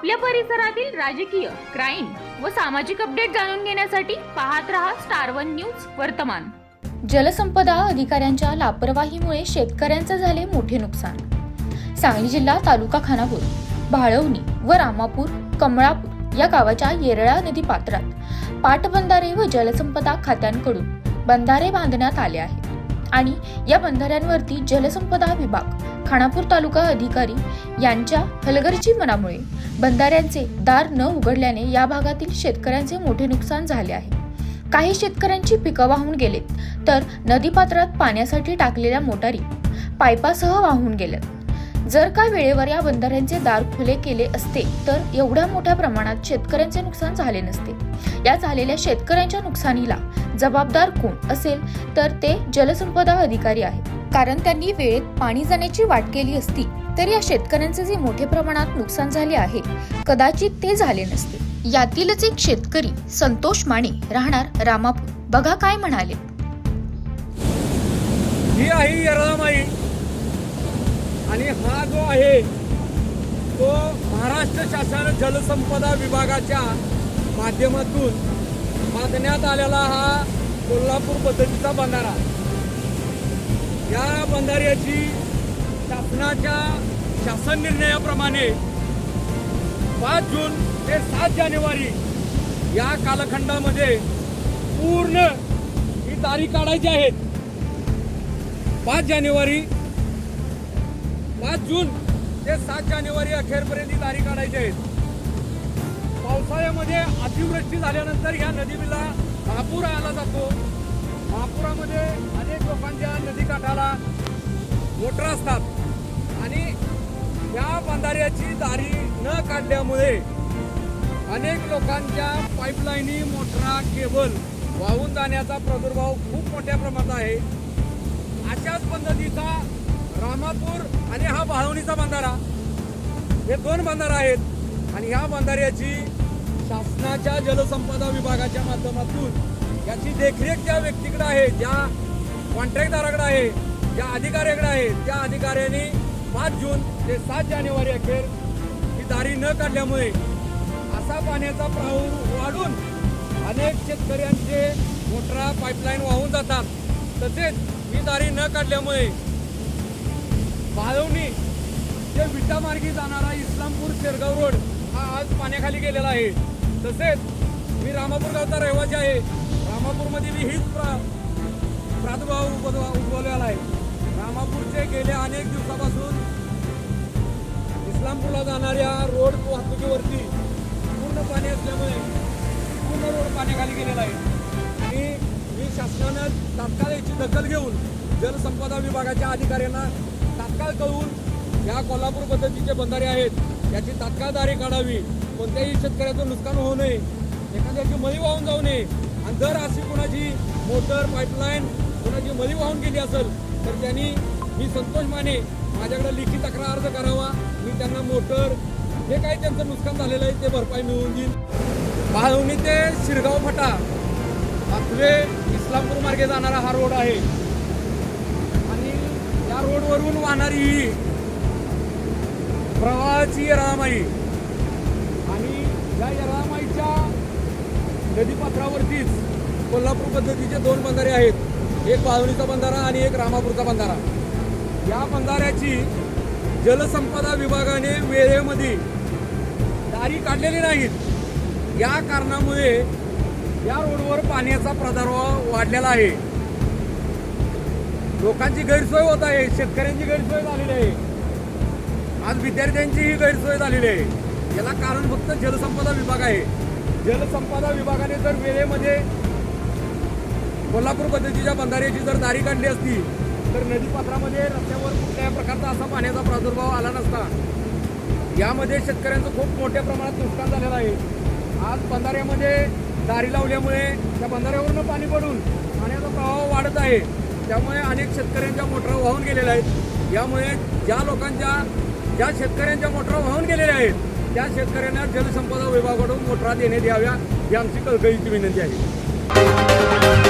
आपल्या परिसरातील राजकीय क्राईम व सामाजिक अपडेट जाणून घेण्यासाठी पाहत रहा स्टार वन न्यूज वर्तमान. जलसंपदा अधिकाऱ्यांच्या लापरवाहीमुळे शेतकऱ्यांचे झाले मोठे नुकसान. सांगली जिल्हा तालुका खानापूर भाळवणी व रामापूर कमळापूर या गावाच्या येरळा नदी पात्रात पाटबंधारे व जलसंपदा खात्यांकडून बंधारे बांधण्यात आले आहेत आणि या बंधाऱ्यांवरती जलसंपदा विभाग खानापूर तालुका अधिकारी यांच्या हलगर्जीपणामुळे बंधाऱ्यांचे दार न उघडल्याने या भागातील शेतकऱ्यांचे मोठे नुकसान झाले आहे. काही शेतकऱ्यांची पिकं वाहून गेलेत तर नदीपात्रात पाण्यासाठी टाकलेल्या मोटारी पायपासह वाहून गेल्यात. जर का वेळेवर या बंधाऱ्यांचे दार खुले केले असते तर एवढ्या मोठ्या प्रमाणात शेतकऱ्यांचे नुकसान झाले नसते. या झालेल्या शेतकऱ्यांच्या नुकसानीला जबाबदार कोण असेल तर ते जलसंपदा अधिकारी आहेत. कारण त्यांनी वेळेत पाणी जाण्याची वाट केली असती तर या शेतकऱ्यांचे जे मोठे प्रमाणात नुकसान झाले आहे कदाचित ते झाले नसते. यातीलच एक शेतकरी संतोष माने राहणार रामापूर. बघा काय म्हणाले. ही आहे येरळामाई आणि हा जो आहे तो महाराष्ट्र शासन जलसंपदा विभागाच्या माध्यमातून बांधण्यात आलेला हा कोल्हापूर पद्धतीचा बंधारा. या बंधाऱ्याची शासनाच्या शासन निर्णयाप्रमाणे पाच जून ते सात जानेवारी या कालखंडामध्ये पूर्ण ही तारीख काढायची आहेत पाच जानेवारी पाच जून ते सात जानेवारी अखेरपर्यंत ही तारीख काढायची आहेत पावसाळ्यामध्ये अतिवृष्टी झाल्यानंतर ह्या नदीला महापूर आला जातो. महापुरामध्ये अनेक लोकांच्या नदीकाठाला मोटर असतात. या बंधाऱ्याची दारी न काढल्यामुळे अनेक लोकांच्या पाईपलाईनी मोटरा केबल वाहून जाण्याचा प्रादुर्भाव खूप मोठ्या प्रमाणात आहे. अशाच पद्धतीचा रामापूर आणि हा बाळवणीचा बंधारा हे दोन बंधारा आहेत आणि ह्या बंधाऱ्याची शासनाच्या जलसंपदा विभागाच्या माध्यमातून याची देखरेख ज्या व्यक्तीकडे आहे ज्या कॉन्ट्रॅक्टदाराकडे आहे ज्या अधिकाऱ्याकडे आहे त्या अधिकाऱ्यांनी सात जून ते सात जानेवारी अखेर ही दारी न काढल्यामुळे असा पाण्याचा प्रवाह वाढून अनेक शेतकऱ्यांचे मोटरा पाईपलाईन वाहून जातात. तसेच ही दारी न काढल्यामुळे बाळवणी जे विटामार्गी जाणारा इस्लामपूर शेरगाव रोड हा आज पाण्याखाली गेलेला आहे. तसेच मी रामापूर गावचा रहिवासी आहे. रामापूरमध्ये मी हीच प्रा प्रादुर्भाव उद्भवलेला आहे. रामापूरचे गेल्या अनेक दिवसापासून इस्लामपूरला जाणाऱ्या रोड वाहतुकीवरती पूर्ण पाणी असल्यामुळे पूर्ण रोड पाण्याखाली गेलेला आहे. आणि मी शासनानं तात्काळ याची दखल घेऊन जलसंपदा विभागाच्या अधिकाऱ्यांना तात्काळ कळवून या कोल्हापूर पद्धतीचे बंधारे आहेत याची तात्काळ दारे काढावी. कोणत्याही शेतकऱ्याचं नुकसान होऊ नये एखाद्याची मळी वाहून जाऊ नये. आणि जर अशी कोणाची मोटर पाईपलाईन कोणाची मळी वाहून गेली असेल तर त्यांनी मी संतोष माने माझ्याकडे लिखित तक्रार अर्ज करावा. मी त्यांना मोटर जे काही त्यांचं नुकसान झालेलं आहे ते भरपाई मिळवून देईन. बाळवणी ते शिरगाव फटा. आपले इस्लामपूर मार्गे जाणारा हा रोड आहे. आणि या रोडवरून वाहणारी ही प्रवाहाची रामाई आणि या येरामाईच्या नदीपात्रावरतीच कोल्हापूर पद्धतीचे दोन बंधारे आहेत. एक पाळवणीचा बंधारा आणि एक रामापूरचा बंधारा. या बंधाऱ्याची जलसंपदा विभागाने वेळेमध्ये दारी काढलेली नाहीत. या कारणामुळे या रोडवर पाण्याचा प्रादुर्भाव वाढलेला आहे. लोकांची गैरसोय होत आहे शेतकऱ्यांची गैरसोय झालेली आहे. आज विद्यार्थ्यांचीही गैरसोय झालेली आहे. याला कारण फक्त जलसंपदा विभाग आहे. जलसंपदा विभागाने जर वेळेमध्ये कोल्हापूर पद्धतीच्या बंधाऱ्याची जर दारी काढली असती तर नदीपात्रामध्ये रस्त्यावर कुठल्याही प्रकारचा असा पाण्याचा प्रादुर्भाव आला नसता. यामध्ये शेतकऱ्यांचं खूप मोठ्या प्रमाणात नुकसान झालेलं आहे. आज बंधाऱ्यामध्ये दारी लावल्यामुळे त्या बंधाऱ्यावरनं पाणी पडून पाण्याचा प्रवाह वाढत आहे. त्यामुळे अनेक शेतकऱ्यांच्या मोटरा वाहून गेलेल्या आहेत. यामुळे ज्या लोकांच्या ज्या शेतकऱ्यांच्या मोटरा वाहून गेलेल्या आहेत त्या शेतकऱ्यांना जलसंपदा विभागाकडून मोटरा देण्यात याव्या ही आमची कळकळीची विनंती आहे.